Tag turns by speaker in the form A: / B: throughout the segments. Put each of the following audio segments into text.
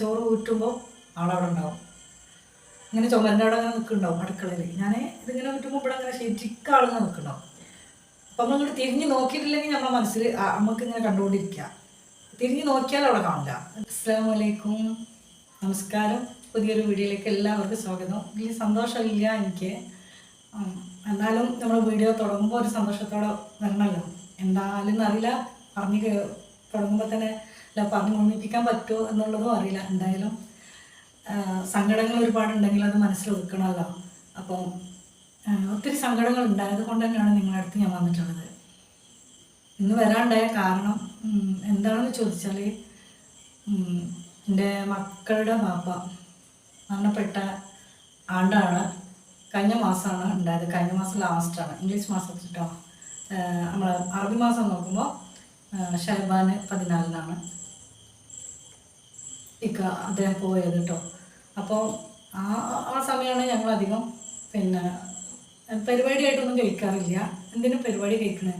A: ചോറ് ഊറ്റുമ്പോൾ ആളവിടെ ഉണ്ടാവും ഇങ്ങനെ ചുമരിന്റെ അവിടെ അങ്ങനെ നിൽക്കുന്നുണ്ടാവും അടുക്കളയിൽ. ഞാൻ ഇതിങ്ങനെ ഊറ്റുമ്പോൾ ഇവിടെ അങ്ങനെ ശരിക്കും ആളിങ്ങനെ നിൽക്കുന്നുണ്ടാവും. അപ്പം നമ്മളിങ്ങോട്ട് തിരിഞ്ഞ് നോക്കിയിട്ടില്ലെങ്കിൽ നമ്മളെ മനസ്സിൽ നമുക്ക് ഇങ്ങനെ കണ്ടുകൊണ്ടിരിക്കുക. തിരിഞ്ഞ് നോക്കിയാൽ അവിടെ കാണില്ല അസ്സാമലൈക്കും നമസ്കാരം. പുതിയൊരു വീഡിയോയിലേക്ക് എല്ലാവർക്കും സ്വാഗതം. വലിയ സന്തോഷമില്ല എനിക്ക്. എന്നാലും നമ്മൾ വീഡിയോ തുടങ്ങുമ്പോൾ ഒരു സന്തോഷത്തോടെ വരണമല്ലോ. എന്തായാലും അറിയില്ല പറഞ്ഞ് തുടങ്ങുമ്പോൾ തന്നെ അല്ല പറഞ്ഞ് ഒന്നിപ്പിക്കാൻ പറ്റുമോ എന്നുള്ളതും അറിയില്ല. എന്തായാലും സങ്കടങ്ങൾ ഒരുപാടുണ്ടെങ്കിൽ അത് മനസ്സിൽ അപ്പോൾ അപ്പം ഒത്തിരി സങ്കടങ്ങൾ ഉണ്ടായത് കൊണ്ട് തന്നെയാണ് നിങ്ങളുടെ അടുത്ത് ഞാൻ വന്നിട്ടുള്ളത്. ഇന്ന് വരാണ്ടായ കാരണം എന്താണെന്ന് ചോദിച്ചാൽ എന്റെ മക്കളുടെ പാപ്പ മരണപ്പെട്ട ആണ്ടാണ് കഴിഞ്ഞ മാസമാണ് ഉണ്ടായത്. കഴിഞ്ഞ മാസം ലാസ്റ്റാണ്. ഇംഗ്ലീഷ് മാസം കേട്ടോ നമ്മൾ അറബി മാസം നോക്കുമ്പോൾ ഷഹബാന് പതിനാലിനാണ്. ഇക്ക അദ്ദേഹം പോയത് കേട്ടോ അപ്പോൾ ആ ആ സമയമാണ് ഞങ്ങൾ അധികം പിന്നെ പരിപാടിയായിട്ടൊന്നും കഴിക്കാറില്ല. എന്തിനും പരിപാടി കഴിക്കണേ?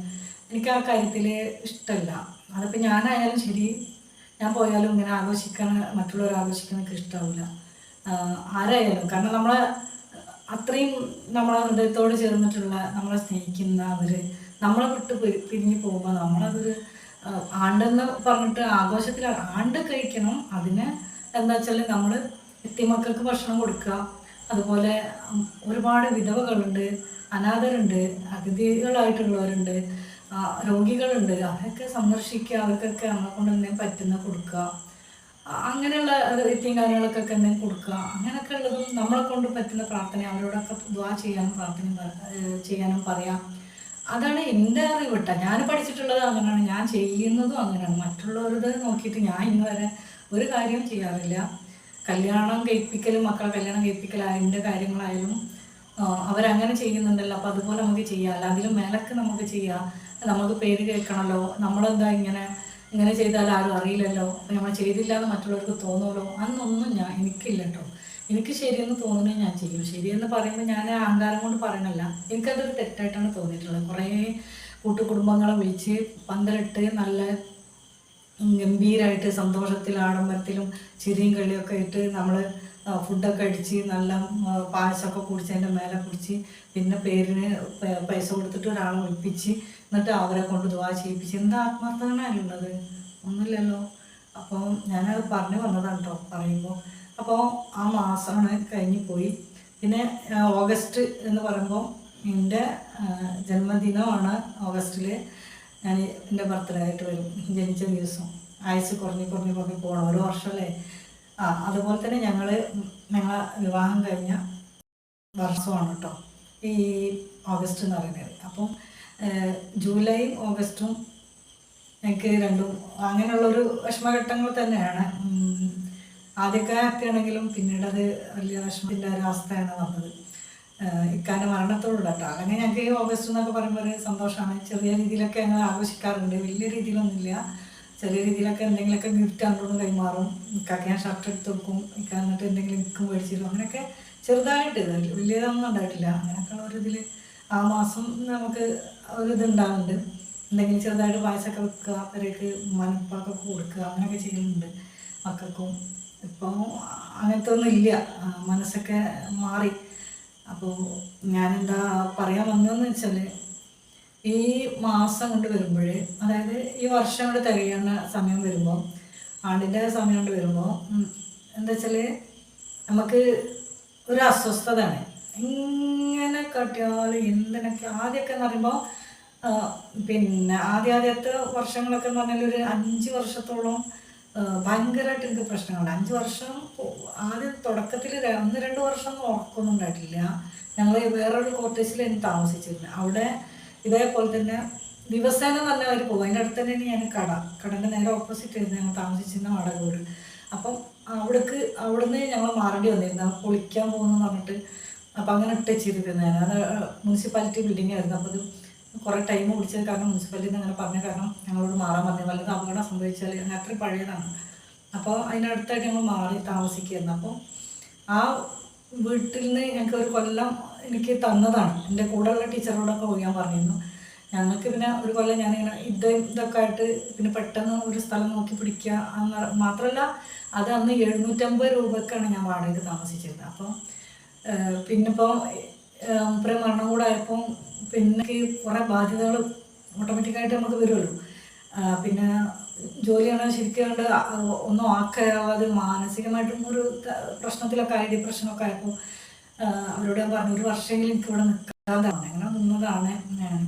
A: എനിക്ക് ആ കാര്യത്തിൽ ഇഷ്ടമല്ല അതിപ്പോൾ ഞാനായാലും ശരി ഞാൻ പോയാലും ഇങ്ങനെ ആഘോഷിക്കാൻ മറ്റുള്ളവർ ആഘോഷിക്കാൻ എനിക്ക് ഇഷ്ടമാവില്ല ആരായാലും. കാരണം നമ്മളെ അത്രയും നമ്മളെ ഹൃദയത്തോട് ചേർന്നിട്ടുള്ള നമ്മളെ സ്നേഹിക്കുന്ന അവർ നമ്മളെ വിട്ട് പിരിഞ്ഞു പോകുമ്പോൾ നമ്മളതൊരു ആ, ആണ്ടെന്ന് പറഞ്ഞിട്ട് ആഘോഷത്തിൽ ആണ്ട് കഴിക്കണം. അതിന് എന്താ വെച്ചാൽ നമ്മൾ എത്തിമക്കൾക്ക് ഭക്ഷണം കൊടുക്കുക. അതുപോലെ ഒരുപാട് വിധവകളുണ്ട് അനാഥരുണ്ട് അതിഥികളായിട്ടുള്ളവരുണ്ട് രോഗികളുണ്ട്. അവരൊക്കെ സന്ദർശിക്കുക അവർക്കൊക്കെ നമ്മളെ കൊണ്ട് തന്നെ പറ്റുന്ന കൊടുക്കുക. അങ്ങനെയുള്ള എത്തിയും കാര്യങ്ങളൊക്കെ തന്നെ കൊടുക്കുക. അങ്ങനെയൊക്കെ ഉള്ളതും നമ്മളെ കൊണ്ട് പറ്റുന്ന പ്രാർത്ഥന അവരോടൊക്കെ ദ്വാ ചെയ്യാനും പ്രാർത്ഥന ചെയ്യാനും പറയാം. അതാണ് എന്റെ അറിവ് കേട്ടോ. ഞാൻ പഠിച്ചിട്ടുള്ളത് അങ്ങനെയാണ്. ഞാൻ ചെയ്യുന്നതും അങ്ങനെയാണ്. മറ്റുള്ളവരുടെ നോക്കിയിട്ട് ഞാൻ ഇന്ന് വരെ ഒരു കാര്യം ചെയ്യാറില്ല. കല്യാണം കഴിപ്പിക്കലും മക്കളെ കല്യാണം കഴിപ്പിക്കലും അതിന്റെ കാര്യങ്ങളായാലും അവരങ്ങനെ ചെയ്യുന്നുണ്ടല്ലോ. അപ്പോൾ അതുപോലെ നമുക്ക് ചെയ്യാം. അതിലും മേലക്ക് നമുക്ക് ചെയ്യാം. നമുക്ക് പേര് കേൾക്കണമല്ലോ. നമ്മളെന്താ ഇങ്ങനെ ഇങ്ങനെ ചെയ്താൽ ആരും അറിയില്ലല്ലോ. നമ്മൾ ചെയ്തില്ല എന്ന് മറ്റുള്ളവർക്ക് തോന്നുമല്ലോ? അന്നൊന്നും ഞാൻ എനിക്കില്ല കേട്ടോ. എനിക്ക് ശരിയെന്ന് തോന്നുന്നത് ഞാൻ ചെയ്യും. ശരിയെന്ന് പറയുമ്പോൾ ഞാൻ അഹങ്കാരം കൊണ്ട് പറയണല്ല. എനിക്കതൊരു തെറ്റായിട്ടാണ് തോന്നിയിട്ടുള്ളത്. കുറേ കൂട്ടുകുടുംബങ്ങളെ വിളിച്ച് പന്തലിട്ട് നല്ല ഗംഭീരമായിട്ട് സന്തോഷത്തിൽ ആഡംബരത്തിലും ചിരിയും കളിയൊക്കെ ഇട്ട് നമ്മൾ ഫുഡൊക്കെ അടിച്ച് നല്ല പായസമൊക്കെ കുടിച്ച് അതിന്റെ മേലെ കുടിച്ച് പിന്നെ പേരിന് പൈസ കൊടുത്തിട്ട് ഒരാളെ വിളിപ്പിച്ച് എന്നിട്ട് അവരെ കൊണ്ട് ദുവാ ചെയ്യിപ്പിച്ച്. എന്താ ആത്മാർത്ഥമാണ് അതിലുള്ളത് ഒന്നുമില്ലല്ലോ. അപ്പോൾ ഞാനത് പറഞ്ഞു വന്നതാണ് കേട്ടോ പറയുമ്പോൾ അപ്പോൾ ആ മാസമാണ് കഴിഞ്ഞു പോയി. പിന്നെ ഓഗസ്റ്റ് എന്ന് പറയുമ്പോൾ എന്റെ ജന്മദിനമാണ് ഓഗസ്റ്റിൽ ഞാൻ എന്റെ ബർത്ത്ഡേ ആയിട്ട് വരും. ജനിച്ച ദിവസം. ആയുസ് കുറഞ്ഞ് കുറഞ്ഞ് കുറഞ്ഞ് പോകണം ഒരു വർഷമല്ലേ ആ അതുപോലെ തന്നെ ഞങ്ങൾ ഞങ്ങളെ വിവാഹം കഴിഞ്ഞ വർഷമാണ് കേട്ടോ ഈ ഓഗസ്റ്റ് എന്ന് പറയുന്നത്. അപ്പം ജൂലൈ ഓഗസ്റ്റും എനിക്ക് രണ്ടും അങ്ങനെയുള്ളൊരു വിഷമഘട്ടങ്ങൾ തന്നെയാണ്. ആദ്യമൊക്കെ ഹാപ്പി ആണെങ്കിലും പിന്നീട് അത് വലിയ വിഷമത്തിന്റെ ഒരവസ്ഥയാണ് വന്നത്. ഇക്കാന്റെ മരണത്തോടുള്ള കേട്ടോ അല്ലെങ്കിൽ ഞങ്ങൾക്ക് ഓഗസ്റ്റ് എന്നൊക്കെ പറയുമ്പോൾ ഒരു സന്തോഷമാണ്. ചെറിയ രീതിയിലൊക്കെ ഞങ്ങൾ ആഘോഷിക്കാറുണ്ട്. വലിയ രീതിയിലൊന്നുമില്ല. ചെറിയ രീതിയിലൊക്കെ എന്തെങ്കിലുമൊക്കെ ഗിഫ്റ്റ് അങ്ങോട്ട് കൈമാറും. ഇക്കാക്ക് ഞാൻ ഷർട്ട് എടുത്ത് കൊടുക്കും. ഇക്ക എന്നിട്ട് എന്തെങ്കിലും ഇക്കും മേടിച്ചിരും അങ്ങനെയൊക്കെ ചെറുതായിട്ട് വലിയതൊന്നും ഉണ്ടായിട്ടില്ല. അങ്ങനെയൊക്കെയുള്ള ഒരു ഇതിൽ ആ മാസം നമുക്ക് ഒരു ഇത് ഉണ്ടാവുന്നുണ്ട്. എന്തെങ്കിലും ചെറുതായിട്ട് പായസമൊക്കെ വെക്കുക അവരേക്ക് മനപ്പാക്കൊക്കെ കൊടുക്കുക അങ്ങനെയൊക്കെ ചെയ്യുന്നുണ്ട് മക്കൾക്കും. ഇപ്പോൾ അങ്ങനത്തെ ഒന്നും ഇല്ല മനസ്സൊക്കെ മാറി. അപ്പോൾ ഞാനെന്താ പറയാൻ വന്നതെന്ന് വെച്ചാൽ ഈ മാസം കൊണ്ട് വരുമ്പോഴേ അതായത് ഈ വർഷം കൊണ്ട് തികയുന്ന സമയം വരുമ്പോൾ ആണ്ടിന്റെ സമയം കൊണ്ട് വരുമ്പോൾ എന്താ വെച്ചാൽ നമുക്ക് ഒരു അസ്വസ്ഥതയാണ്. ഇങ്ങനെ കാട്ടിയാലും എന്തിനൊക്കെ ആദ്യമൊക്കെ എന്ന് പറയുമ്പോൾ പിന്നെ ആദ്യ ആദ്യത്തെ വർഷങ്ങളൊക്കെ എന്ന് പറഞ്ഞാൽ ഒരു അഞ്ച് വർഷത്തോളം ഭയങ്കരമായിട്ട് എനിക്ക് പ്രശ്നങ്ങളുണ്ട്. അഞ്ച് വർഷം ആദ്യം തുടക്കത്തിൽ ഒന്ന് രണ്ട് വർഷം ഉറക്കൊന്നും ഉണ്ടായിട്ടില്ല. ഞങ്ങൾ വേറൊരു കോട്ടേജിൽ എനിക്ക് താമസിച്ചിരുന്നു. അവിടെ ഇതേപോലെ തന്നെ ദിവസേന തന്നെ അവർ പോകും. അതിന്റെ അടുത്ത് തന്നെയാണ് ഞാൻ കട. കടന്റെ നേരെ ഓപ്പോസിറ്റ് ആയിരുന്നു ഞങ്ങൾ താമസിച്ചിരുന്ന വാടക വീട്. അപ്പം അവിടേക്ക് അവിടുന്ന് ഞങ്ങൾ മാറേണ്ടി വന്നിരുന്നു. കുളിക്കാൻ പോകുന്നു പറഞ്ഞിട്ട്. അപ്പം അങ്ങനെ ഇട്ടുവെച്ചിരിക്കുന്നത് ഞാൻ. അത് മുനിസിപ്പാലിറ്റി ബിൽഡിംഗ് ആയിരുന്നു. അപ്പോൾ അത് കുറേ ടൈം പിടിച്ചത് കാരണം മുനിസിപ്പാലിറ്റി അങ്ങനെ പറഞ്ഞ കാരണം ഞങ്ങളോട് മാറാൻ പറഞ്ഞു. വല്ലതും അപകടം സംഭവിച്ചാൽ അങ്ങനെ അത്ര പഴയതാണ്. അപ്പോൾ അതിനടുത്തായിട്ട് ഞങ്ങൾ മാറി താമസിക്കുകയായിരുന്നു. അപ്പോൾ ആ വീട്ടിൽ നിന്ന് ഞങ്ങൾക്ക് ഒരു കൊല്ലം എനിക്ക് തന്നതാണ്. എന്റെ കൂടെയുള്ള ടീച്ചറോടൊക്കെ പോയി ഞാൻ പറഞ്ഞിരുന്നു. ഞങ്ങൾക്ക് പിന്നെ ഒരു കൊല്ലം ഞാനിങ്ങനെ ഇത് ഇതൊക്കെ ആയിട്ട് പിന്നെ പെട്ടെന്ന് ഒരു സ്ഥലം നോക്കി പിടിക്കുക എന്ന് മാത്രമല്ല അത് അന്ന് എഴുന്നൂറ്റമ്പത് രൂപക്കാണ് ഞാൻ വാടകയ്ക്ക് താമസിച്ചിരുന്നത്. അപ്പോൾ പിന്നെ ഇപ്പോൾ മുപ്പര മരണം കൂടെ ആയപ്പം പിന്നെ കുറേ ബാധ്യതകൾ ഓട്ടോമാറ്റിക്കായിട്ട് നമുക്ക് വരുമല്ലോ പിന്നെ ജോലിയാണ് ശരിക്കും കണ്ട് ഒന്നും ആക്കാതെ മാനസികമായിട്ടും ഒരു പ്രശ്നത്തിലൊക്കെ ആയി ഡിപ്രഷനൊക്കെ ആയപ്പോൾ അവരോട് ഞാൻ പറഞ്ഞു ഒരു വർഷമെങ്കിലും എനിക്ക് ഇവിടെ നിൽക്കാതാണ് അങ്ങനെ നിന്നതാണ് ഞാൻ.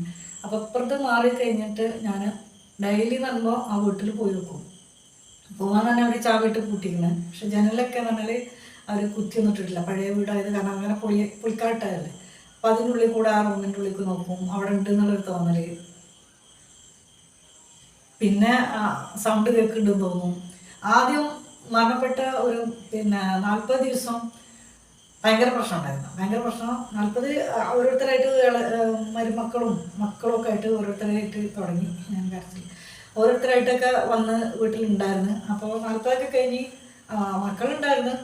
A: അപ്പോൾ അപ്പുറത്ത് മാറി കഴിഞ്ഞിട്ട് ഞാൻ ഡെയിലി പറയുമ്പോൾ ആ വീട്ടിൽ പോയി വെക്കും പോകാൻ തന്നെ അവർ ചാവിട്ട് പൂട്ടിക്കുന്നത് പക്ഷെ ജനലൊക്കെ എന്ന് പറഞ്ഞാൽ അവർ കുത്തിയൊന്നും ഇട്ടിട്ടില്ല. പഴയ വീടായത് കാരണം അങ്ങനെ പൊളി പുളിക്കാട്ടല്ലേ അപ്പം അതിന്റെ ഉള്ളിൽ കൂടെ ആ റൂമിന്റെ ഉള്ളിലേക്ക് നോക്കും. അവിടെ ഉണ്ട് എന്നുള്ളൊരു തോന്നൽ. പിന്നെ സൗണ്ട് കേൾക്കുന്നുണ്ടെന്ന് തോന്നും. ആദ്യം മരണപ്പെട്ട ഒരു പിന്നെ നാൽപ്പത് ദിവസം ഭയങ്കര പ്രശ്നം ഉണ്ടായിരുന്നു. ഭയങ്കര പ്രശ്നം. നാൽപ്പത് ഓരോരുത്തരായിട്ട് മരുമക്കളും മക്കളും ഒക്കെ ആയിട്ട് ഓരോരുത്തരായിട്ട് തുടങ്ങി. ഞാൻ കരച്ചിൽ. ഓരോരുത്തരായിട്ടൊക്കെ വന്ന് വീട്ടിലുണ്ടായിരുന്നു. അപ്പോൾ നാൽപ്പതൊക്കെ കഴിഞ്ഞ് മക്കളുണ്ടായിരുന്നു.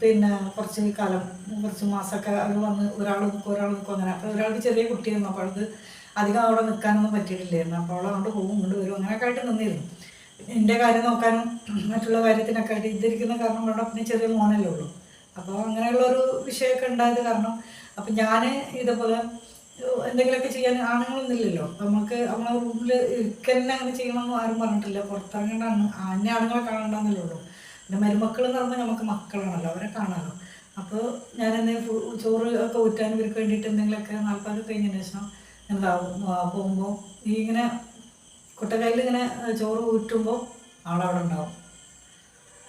A: പിന്നെ കുറച്ച് കാലം കുറച്ച് മാസമൊക്കെ അവർ വന്ന് ഒരാൾ നിൽക്കും ഒരാൾ നിൽക്കും അങ്ങനെ. അപ്പോൾ ഒരാൾക്ക് ചെറിയ കുട്ടിയായിരുന്നു. അപ്പോൾ അവൾക്ക് അധികം അവിടെ നിൽക്കാനൊന്നും പറ്റിയിട്ടില്ലായിരുന്നു. അപ്പോൾ അവൾ അങ്ങോട്ട് പോകും ഇങ്ങോട്ട് വരും അങ്ങനെയൊക്കെ ആയിട്ട് നിന്നിരുന്നു. എന്റെ കാര്യം നോക്കാനും മറ്റുള്ള കാര്യത്തിനൊക്കെ ആയിട്ട് ഇതിരിക്കുന്ന കാരണം കൊണ്ട് പിന്നെ ചെറിയ മോനല്ലേ ഉള്ളൂ. അപ്പോൾ അങ്ങനെയുള്ള ഒരു വിഷയമൊക്കെ ഉണ്ടായത് കാരണം അപ്പം ഞാൻ ഇതേപോലെ എന്തെങ്കിലുമൊക്കെ ചെയ്യാൻ ആണുങ്ങളൊന്നും ഇല്ലല്ലോ. അപ്പം നമുക്ക് നമ്മളെ റൂമിൽ ഇരിക്കന്നെ അങ്ങനെ ചെയ്യണമെന്ന് ആരും പറഞ്ഞിട്ടില്ല. പുറത്തിറങ്ങേണ്ടാണ് അന്നെ ആണുങ്ങളെ കാണണ്ടെന്നല്ലേ ഉള്ളൂ. പിന്നെ മരുമക്കൾ എന്ന് പറഞ്ഞാൽ നമുക്ക് മക്കളാണല്ലോ അവരെ കാണാമല്ലോ അപ്പോൾ ഞാൻ എന്തെങ്കിലും ചോറ് ഒക്കെ ഊറ്റാൻ ഇവർക്ക് വേണ്ടിയിട്ട് എന്തെങ്കിലുമൊക്കെ നാൽപ്പത് കഴിഞ്ഞതിന് ശേഷം എന്താവും പോകുമ്പോൾ ഈ ഇങ്ങനെ കുട്ടക്കൈയിൽ ഇങ്ങനെ ചോറ് ഊറ്റുമ്പോൾ ആളവിടെ ഉണ്ടാവും.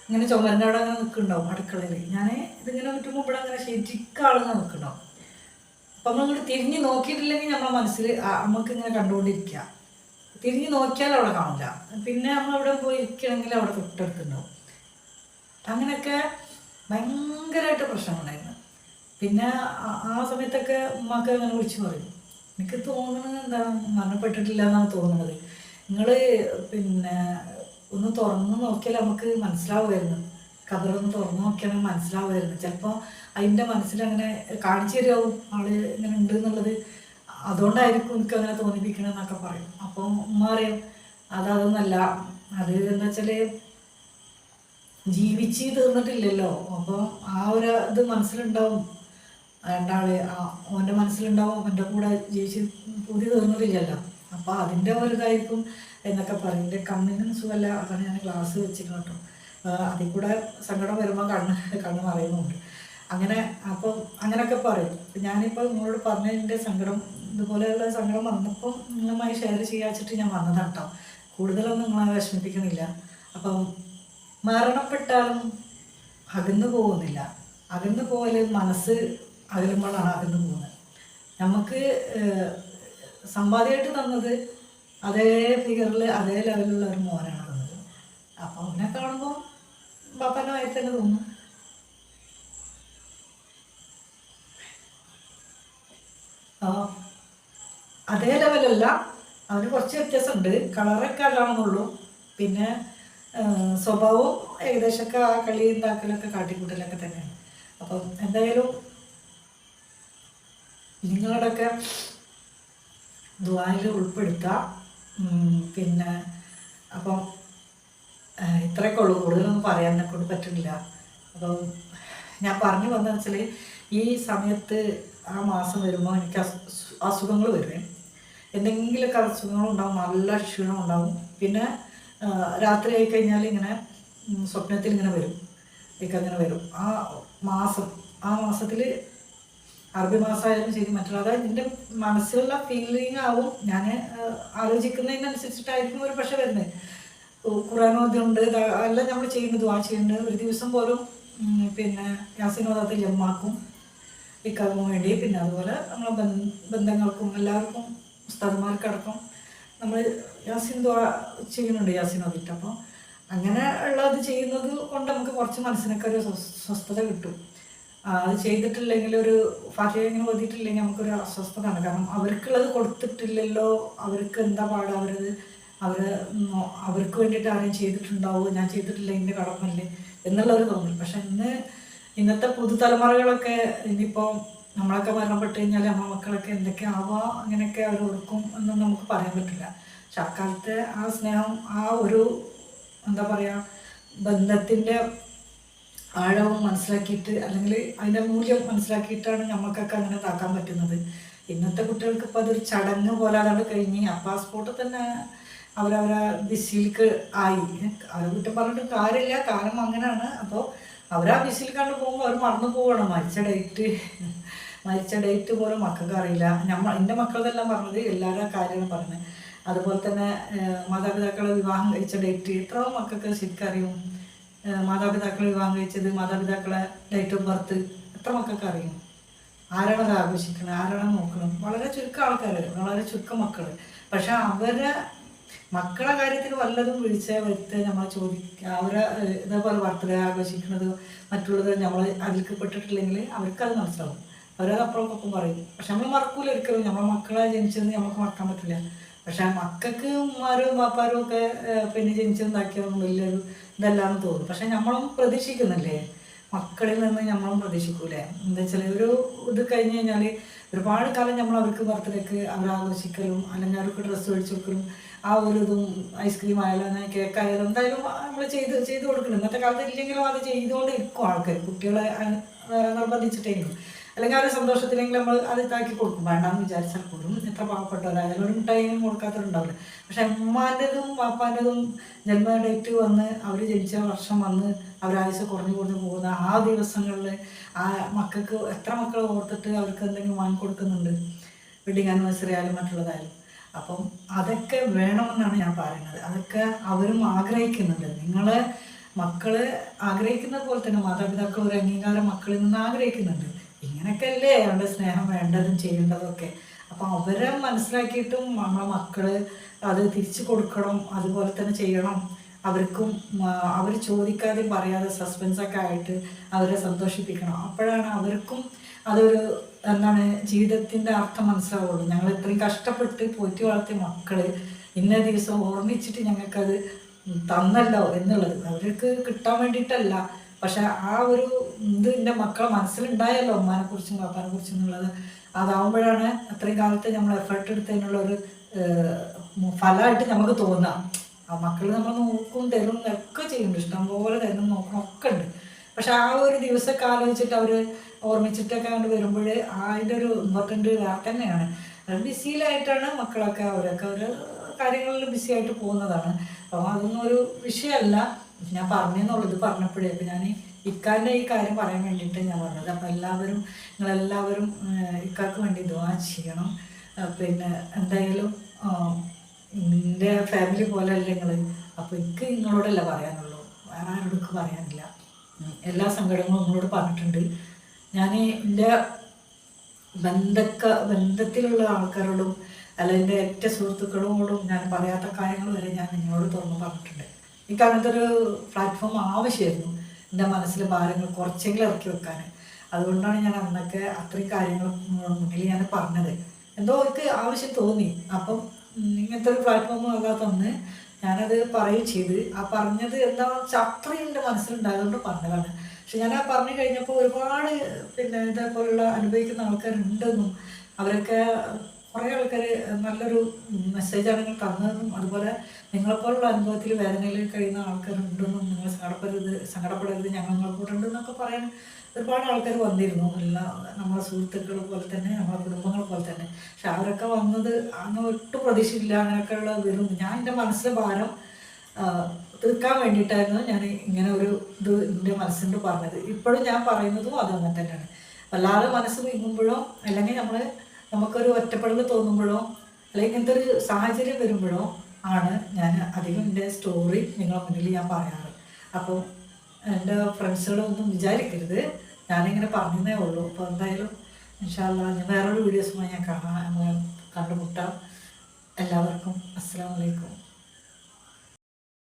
A: ഇങ്ങനെ ചുമരിന്റെ അവിടെ അങ്ങനെ നിൽക്കുന്നുണ്ടാവും അടുക്കളയിൽ ഞാൻ ഇതിങ്ങനെ ഊറ്റുമ്പോൾ ഇവിടെ അങ്ങനെ ശരിക്കും ആളിങ്ങനെ നിൽക്കുന്നുണ്ടാവും അപ്പം നമ്മളിങ്ങോട്ട് തിരിഞ്ഞ് നോക്കിയിട്ടില്ലെങ്കിൽ നമ്മളെ മനസ്സിൽ നമുക്ക് ഇങ്ങനെ കണ്ടുകൊണ്ടിരിക്കുക തിരിഞ്ഞ് നോക്കിയാൽ അവിടെ കാണില്ല പിന്നെ നമ്മൾ അവിടെ പോയി ഇരിക്കണമെങ്കിൽ അവിടെ തൊട്ടടുത്തുണ്ടാവും അങ്ങനെയൊക്കെ ഭയങ്കരമായിട്ട് പ്രശ്നമുണ്ടായിരുന്നു. പിന്നെ ആ- സമയത്തൊക്കെ ഉമ്മക്ക് അങ്ങനെ വിളിച്ചു പറയും. എനിക്ക് തോന്നുന്നത് എന്താ? മരണപ്പെട്ടിട്ടില്ല എന്നാണ് തോന്നുന്നത്. നിങ്ങൾ പിന്നെ ഒന്ന് തുറന്നു നോക്കിയാൽ നമുക്ക് മനസ്സിലാവുമായിരുന്നു. കബറൊന്ന് തുറന്നു നോക്കിയാൽ മനസ്സിലാവുമായിരുന്നു. ചിലപ്പോൾ അതിന്റെ മനസ്സിലങ്ങനെ കാണിച്ചു തരാവും ആൾ ഇങ്ങനെ ഉണ്ട് എന്നുള്ളത്. അതുകൊണ്ടായിരിക്കും എനിക്ക് അങ്ങനെ തോന്നിപ്പിക്കണമെന്നൊക്കെ പറയും. അപ്പം ഉമ്മ പറയും അത് അതൊന്നല്ല. അത് എന്താ വെച്ചാൽ ജീവിച്ച് തീർന്നിട്ടില്ലല്ലോ. അപ്പം ആ ഒരു ഇത് മനസ്സിലുണ്ടാവും. രണ്ടാൾ ആ ഓന്റെ മനസ്സിലുണ്ടാവും അവന്റെ കൂടെ ജീവിച്ച് പൂതി തീർന്നിട്ടില്ലല്ലോ. അപ്പം അതിന്റെ ഒരു ഇതായിരിക്കും എന്നൊക്കെ പറയും. എന്റെ കണ്ണിനും സുഖമല്ല. അതാണ് ഞാൻ ഗ്ലാസ് വെച്ചിരുന്നു അതിൽ കൂടെ സങ്കടം വരുമ്പോൾ കണ്ണ് കണ്ണ് മറയുന്നുണ്ട് അങ്ങനെ അപ്പം അങ്ങനെയൊക്കെ പറയും. ഞാനിപ്പോൾ നിങ്ങളോട് പറഞ്ഞതിന്റെ സങ്കടം ഇതുപോലെയുള്ള സങ്കടം വന്നപ്പോൾ നിങ്ങളുമായി ഷെയർ ചെയ്യാച്ചിട്ട് ഞാൻ വന്നതാണ് കൂടുതലൊന്നും നിങ്ങളെ വിഷമിപ്പിക്കണില്ല. അപ്പം മരണപ്പെട്ടാലും അകന്നു പോകുന്നില്ല. അകന്നു പോകൽ മനസ്സ് അകലുമ്പോഴാണ് അകന്നു പോകുന്നത്. നമുക്ക് സമ്പാദ്യമായിട്ട് തന്നത് അതേ ഫിഗറിൽ അതേ ലെവലിലുള്ള ഒരു മോനാണ് തന്നത്. അപ്പോൾ അവനെ കാണുമ്പോൾ വയസ്സ് തന്നെ തോന്നും. അതേ ലെവലല്ല അവന് കുറച്ച് വ്യത്യാസമുണ്ട്. കളറൊക്കെ അല്ലാണെന്നുള്ളൂ പിന്നെ സ്വഭാവവും ഏകദേശമൊക്കെ ആ കളി ഉണ്ടാക്കലൊക്കെ കാട്ടിക്കൂട്ടലൊക്കെ തന്നെയാണ്. അപ്പം എന്തായാലും നിങ്ങളോടൊക്കെ ദ്വായിൽ ഉൾപ്പെടുത്തുക പിന്നെ അപ്പം ഇത്രയൊക്കെ ഉള്ളൂ. കൂടുതലൊന്നും പറയാൻ എന്നെ കൊണ്ട് പറ്റുന്നില്ല. അപ്പം ഞാൻ പറഞ്ഞു വന്നതെന്ന് വെച്ചാൽ ഈ സമയത്ത് ആ മാസം വരുമ്പോൾ എനിക്ക് അസു- അസുഖങ്ങൾ വരുവേ. എന്തെങ്കിലുമൊക്കെ അസുഖങ്ങളുണ്ടാവും. നല്ല ക്ഷീണം ഉണ്ടാവും പിന്നെ രാത്രി ആയി കഴിഞ്ഞാൽ ഇങ്ങനെ സ്വപ്നത്തിൽ ഇങ്ങനെ വരും. അങ്ങനെ വരും. ആ മാസം ആ മാസത്തിൽ അറബി മാസമായാലും ശരി മറ്റുള്ള അതായത് എന്റെ മനസ്സിലുള്ള ഫീലിംഗ് ആവും. ഞാൻ ആലോചിക്കുന്നതിനനുസരിച്ചിട്ടായിരിക്കും ഒരു പക്ഷെ വരുന്നത് ഖുറാനോദ്യമുണ്ട് എല്ലാം നമ്മൾ ചെയ്യുന്നത് ആ ചെയ്യുന്നുണ്ട്. ഒരു ദിവസം പോലും പിന്നെ യാസിനോദത്തിൽ ജമ്മാക്കും ഇക്കാക്കും വേണ്ടി. പിന്നെ അതുപോലെ നമ്മളെ ബന്ധങ്ങൾക്കും എല്ലാവർക്കും ഉസ്താദന്മാർക്കടക്കം നമ്മൾ യാസിൻ ദ്വാ ചെയ്യുന്നുണ്ട് യാസിൻ ഓതിട്ട് അപ്പോൾ അങ്ങനെ ഉള്ളത് ചെയ്യുന്നത് കൊണ്ട് നമുക്ക് കുറച്ച് മനസ്സിനൊക്കെ ഒരു സ്വസ്- സ്വസ്ഥത കിട്ടും. അത് ചെയ്തിട്ടില്ലെങ്കിൽ ഒരു ഫാറ്റിഹ ഇങ്ങനെ ഓതിയിട്ടില്ലെങ്കിൽ നമുക്കൊരു അസ്വസ്ഥതയാണ്. കാരണം അവർക്കുള്ളത് കൊടുത്തിട്ടില്ലല്ലോ അവർക്ക് എന്താ പാട് അവരത് അവർ അവർക്ക് വേണ്ടിയിട്ട് ആരെയും ചെയ്തിട്ടുണ്ടാവുമോ ഞാൻ ചെയ്തിട്ടില്ല എന്റെ കടമല്ലേ എന്നുള്ള ഒരു തോന്നൽ. പക്ഷെ ഇന്ന് ഇന്നത്തെ പുതുതലമുറകളൊക്കെ ഇനിയിപ്പോൾ നമ്മളൊക്കെ മരണപ്പെട്ട് കഴിഞ്ഞാൽ നമ്മുടെ മക്കളൊക്കെ എന്തൊക്കെ ആവാ അങ്ങനെയൊക്കെ അവർ ഓർക്കും എന്ന് നമുക്ക് പറയാൻ പറ്റില്ല. പക്ഷെ അക്കാലത്തെ ആ സ്നേഹം ആ ഒരു എന്താ പറയുക ബന്ധത്തിന്റെ ആഴവും മനസ്സിലാക്കിയിട്ട് അല്ലെങ്കിൽ അതിന്റെ മൂല്യം മനസ്സിലാക്കിയിട്ടാണ് നമുക്കൊക്കെ അങ്ങനെ താക്കാൻ പറ്റുന്നത്. ഇന്നത്തെ കുട്ടികൾക്ക് ഇപ്പോൾ അതൊരു ചടങ്ങ് പോലെ അതാണ് കഴിഞ്ഞ് ആ പാസ്പോർട്ട് തന്നെ അവരവരെ ബിസിയിലേക്ക് ആയി. അവരെ കുറ്റം പറഞ്ഞിട്ട് കാര്യമില്ല കാലം അങ്ങനെയാണ്. അപ്പോൾ അവരാ ബിസിൽ കണ്ടു പോകുമ്പോൾ അവർ മറന്നു പോവുകയാണ് മരിച്ച ഡേറ്റ് മരിച്ച ഡേറ്റ് പോലും മക്കൾക്ക് അറിയില്ല. നമ്മ എന്റെ മക്കളതെല്ലാം പറഞ്ഞത് എല്ലാവരുടെ കാര്യമാണ് പറഞ്ഞത്. അതുപോലെ തന്നെ മാതാപിതാക്കളെ വിവാഹം കഴിച്ച ഡേറ്റ് എത്ര മക്കൾക്ക് ശരിക്കും അറിയും. ഏഹ്, മാതാപിതാക്കളെ വിവാഹം കഴിച്ചത് മാതാപിതാക്കളെ ഡേറ്റ് ഓഫ് ബർത്ത് എത്ര മക്കൾക്ക് അറിയും. ആരാണ് അത് ആഘോഷിക്കണം ആരാണ് നോക്കണം വളരെ ചുരുക്കം ആൾക്കാർ വളരെ ചുരുക്കം മക്കൾ പക്ഷെ അവരെ മക്കളെ കാര്യത്തിൽ വല്ലതും വിളിച്ച വരുത്ത് നമ്മൾ ചോദിക്കുക അവരെ ഇതേപോലെ ബർത്ത്ഡേ ആഘോഷിക്കുന്നത് മറ്റുള്ളത് നമ്മൾ അതിലേക്ക് പെട്ടിട്ടില്ലെങ്കിൽ അവർക്കത് മനസ്സിലാവും. അവരത് അപ്പോഴൊപ്പം പറയും. പക്ഷെ നമ്മൾ മറക്കൂല ഒരിക്കലും. നമ്മളെ മക്കളെ ജനിച്ചത് നമുക്ക് മറക്കാൻ പറ്റില്ല. പക്ഷെ മക്കൾക്ക് ഉമ്മാരും പാപ്പാരും ഒക്കെ പിന്നെ ജനിച്ചതുണ്ടാക്കിയതൊന്നും വലിയൊരു ഇതല്ലാന്ന് തോന്നും. പക്ഷെ നമ്മളും പ്രതീക്ഷിക്കുന്നില്ലേ? മക്കളിൽ നിന്ന് നമ്മളും പ്രതീക്ഷിക്കൂലേ? എന്താ വെച്ചാൽ ഒരു ഇത് കഴിഞ്ഞ് കഴിഞ്ഞാൽ ഒരുപാട് കാലം നമ്മൾ അവർക്ക് ബർത്ത്ഡേക്ക് അവർ ആഘോഷിക്കലും അല്ലെങ്കിൽ അവർക്ക് ഡ്രസ്സ് മേടിച്ചു കൊടുക്കലും ആ ഒരു ഇതും ഐസ്ക്രീം ആയാലും കേക്ക് ആയാലും എന്തായാലും നമ്മൾ ചെയ്ത് ചെയ്ത് കൊടുക്കണം. ഇന്നത്തെ കാലത്ത് ഇല്ലെങ്കിലും അത് ചെയ്തുകൊണ്ട് ഇരിക്കും ആൾക്കാർ കുട്ടികളെ നിർബന്ധിച്ചിട്ടായിരിക്കും അല്ലെങ്കിൽ അവരുടെ സന്തോഷത്തിലെങ്കിലും നമ്മൾ അത് ഇതാക്കി കൊടുക്കും. വേണ്ടാന്ന് വിചാരിച്ചാൽ പോലും എത്ര പാവപ്പെട്ടവരായാലും ഒരു മിഠായിയും കൊടുക്കാത്തവരുണ്ടാവില്ല. പക്ഷെ അമ്മാന്റെതും പാപ്പാന്റെതും ജന്മ ഡേറ്റ് വന്ന് അവർ ജനിച്ച വർഷം വന്ന് അവരാഴ്ച കുറഞ്ഞു കുറഞ്ഞു പോകുന്ന ആ ദിവസങ്ങളിൽ ആ മക്കൾക്ക് എത്ര മക്കൾ ഓർത്തിട്ട് അവർക്ക് എന്തെങ്കിലും വാങ്ങിക്കൊടുക്കുന്നുണ്ട്? വെഡിങ് ആനിവേഴ്സറി ആയാലും മറ്റുള്ളതായാലും. അപ്പം അതൊക്കെ വേണമെന്നാണ് ഞാൻ പറയുന്നത്. അതൊക്കെ അവരും ആഗ്രഹിക്കുന്നുണ്ട്. നിങ്ങൾ മക്കൾ ആഗ്രഹിക്കുന്ന പോലെ തന്നെ മാതാപിതാക്കൾ ഒരു അംഗീകാരം മക്കളിൽ നിന്ന് ആഗ്രഹിക്കുന്നുണ്ട്. ഇങ്ങനെയൊക്കെ അല്ലേ അവരുടെ സ്നേഹം വേണ്ടതും ചെയ്യേണ്ടതും ഒക്കെ അപ്പം അവരെ മനസ്സിലാക്കിയിട്ടും നമ്മളെ മക്കൾ അത് തിരിച്ചു കൊടുക്കണം അതുപോലെ തന്നെ ചെയ്യണം. അവർക്കും അവർ ചോദിക്കാതെ പറയാതെ സസ്പെൻസൊക്കെ ആയിട്ട് അവരെ സന്തോഷിപ്പിക്കണം. അപ്പോഴാണ് അവർക്കും അതൊരു എന്താണ് ജീവിതത്തിന്റെ അർത്ഥം മനസ്സിലാവുള്ളൂ. ഞങ്ങൾ ഇത്രയും കഷ്ടപ്പെട്ട് പോറ്റി വളർത്തിയ മക്കൾ ഇന്ന ദിവസം ഓർമ്മിച്ചിട്ട് ഞങ്ങൾക്കത് തന്നല്ലോ എന്നുള്ളത്. അവർക്ക് കിട്ടാൻ വേണ്ടിയിട്ടല്ല. പക്ഷെ ആ ഒരു ഇത് എന്റെ മക്കളെ മനസ്സിലുണ്ടായല്ലോ അമ്മാനെ കുറിച്ചും പാപ്പാനെ കുറിച്ചും എന്നുള്ളത്. അതാവുമ്പോഴാണ് അത്രയും കാലത്ത് നമ്മൾ എഫേർട്ട് എടുത്തതിനുള്ള ഒരു ഫലമായിട്ട് നമുക്ക് തോന്നാം. ആ മക്കൾ നമ്മൾ നോക്കും തരും ഒക്കെ ചെയ്യുന്നുണ്ട്. ഇഷ്ടംപോലെ തരും നോക്കണം ഒക്കെ ഉണ്ട്. പക്ഷെ ആ ഒരു ദിവസമൊക്കെ ആലോചിച്ചിട്ട് അവർ ഓർമ്മിച്ചിട്ടൊക്കെ അങ്ങോട്ട് വരുമ്പോൾ അതിന്റെ ഒരു ഇമ്പോർട്ടന്റ് വേറെ തന്നെയാണ്. ബിസിയിലായിട്ടാണ് മക്കളൊക്കെ അവരൊക്കെ ഒരു കാര്യങ്ങളിൽ ബിസി ആയിട്ട് പോകുന്നതാണ്. അപ്പം അതൊന്നും ഒരു വിഷയമല്ല. ഞാൻ പറഞ്ഞെന്നുള്ളത് പറഞ്ഞപ്പോഴേ. അപ്പം ഞാൻ ഇക്കാന്റെ ഈ കാര്യം പറയാൻ വേണ്ടിയിട്ട് ഞാൻ പറഞ്ഞത്. അപ്പം എല്ലാവരും നിങ്ങളെല്ലാവരും ഇക്കാർക്ക് വേണ്ടി ദുവാ ചെയ്യണം. പിന്നെ എന്തായാലും എന്റെ ഫാമിലി പോലെ അല്ലേ നിങ്ങൾ അപ്പോൾ എനിക്ക് നിങ്ങളോടല്ല പറയാനുള്ളൂ. വേറെ ആരോടൊക്കെ പറയാനില്ല. എല്ലാ സങ്കടങ്ങളും നിങ്ങളോട് പറഞ്ഞിട്ടുണ്ട്. ഞാൻ എന്റെ ബന്ധക്ക ബന്ധത്തിലുള്ള ആൾക്കാരോടും അല്ല എന്റെ ഏറ്റ സുഹൃത്തുക്കളോടും ഞാൻ പറയാത്ത കാര്യങ്ങൾ വരെ ഞാൻ നിങ്ങളോട് തുറന്നു പറഞ്ഞിട്ടുണ്ട്. എനിക്ക് അങ്ങനത്തെ ഒരു പ്ലാറ്റ്ഫോം ആവശ്യമായിരുന്നു എന്റെ മനസ്സിലെ ഭാരങ്ങൾ കുറച്ചെങ്കിലും ഇറക്കി വെക്കാൻ. അതുകൊണ്ടാണ് ഞാൻ അന്നൊക്കെ അത്രയും കാര്യങ്ങൾ മുന്നിൽ ഞാൻ പറഞ്ഞത്. എന്തോ എനിക്ക് ആവശ്യം തോന്നി. അപ്പം ഇങ്ങനത്തെ ഒരു പ്ലാറ്റ്ഫോം അല്ലാത്തന്ന് ഞാനത് പറയുകയും ചെയ്ത്. ആ പറഞ്ഞത് എന്താണെന്ന് വെച്ചാൽ അത്രയും എന്റെ മനസ്സിലുണ്ടായതുകൊണ്ട് പറഞ്ഞതാണ്. പക്ഷെ ഞാൻ ആ പറഞ്ഞു കഴിഞ്ഞപ്പോൾ ഒരുപാട് പിന്നെ ഇതേപോലുള്ള അനുഭവിക്കുന്ന ആൾക്കാരുണ്ടെന്നും അവരൊക്കെ കുറേ ആൾക്കാർ നല്ലൊരു മെസ്സേജാണ് നിങ്ങൾ തന്നതെന്നും അതുപോലെ നിങ്ങളെപ്പോലുള്ള അനുഭവത്തിൽ വേദനയിൽ കഴിയുന്ന ആൾക്കാരുണ്ടെന്നും നിങ്ങൾ സങ്കടപ്പെടരുത് സങ്കടപ്പെടരുത് ഞങ്ങൾ നിങ്ങളെ കൂടെ ഉണ്ടെന്നൊക്കെ പറയാൻ ഒരുപാട് ആൾക്കാർ വന്നിരുന്നു. എല്ലാ നമ്മളെ സുഹൃത്തുക്കൾ പോലെ തന്നെ നമ്മളെ കുടുംബങ്ങൾ പോലെ തന്നെ. പക്ഷെ അവരൊക്കെ വന്നത് അന്ന് ഒട്ടും പ്രതീക്ഷയില്ല അങ്ങനെയൊക്കെയുള്ള വരും ഞാൻ എന്റെ മനസ്സിലെ ഭാരം തീർക്കാൻ വേണ്ടിയിട്ടായിരുന്നു ഞാൻ ഇങ്ങനെ ഒരു ഇത് എന്റെ മനസ്സിന്റെ പറഞ്ഞത്. ഇപ്പോഴും ഞാൻ പറയുന്നതും അതങ്ങനെ തന്നെയാണ്. വല്ലാതെ മനസ്സ് വീങ്ങുമ്പോഴോ അല്ലെങ്കിൽ നമ്മൾ നമുക്കൊരു ഒറ്റപ്പെടൽ തോന്നുമ്പോഴോ അല്ലെങ്കിൽ ഇങ്ങനത്തെ ഒരു സാഹചര്യം വരുമ്പോഴോ ആണ് ഞാൻ അധികം എന്റെ സ്റ്റോറി നിങ്ങളുടെ മുന്നിൽ ഞാൻ പറയാറ്. അപ്പോൾ എന്റെ ഫ്രണ്ട്സുകളൊന്നും വിചാരിക്കരുത്. ഞാനിങ്ങനെ പറഞ്ഞതേ ഉള്ളൂ. അപ്പോൾ എന്തായാലും ഇൻഷാല്ല ഞാൻ വേറൊരു വീഡിയോസുമായി ഞാൻ കാണാം. കണ്ടുമുട്ടാം. എല്ലാവർക്കും അസ്സാം വലൈക്കും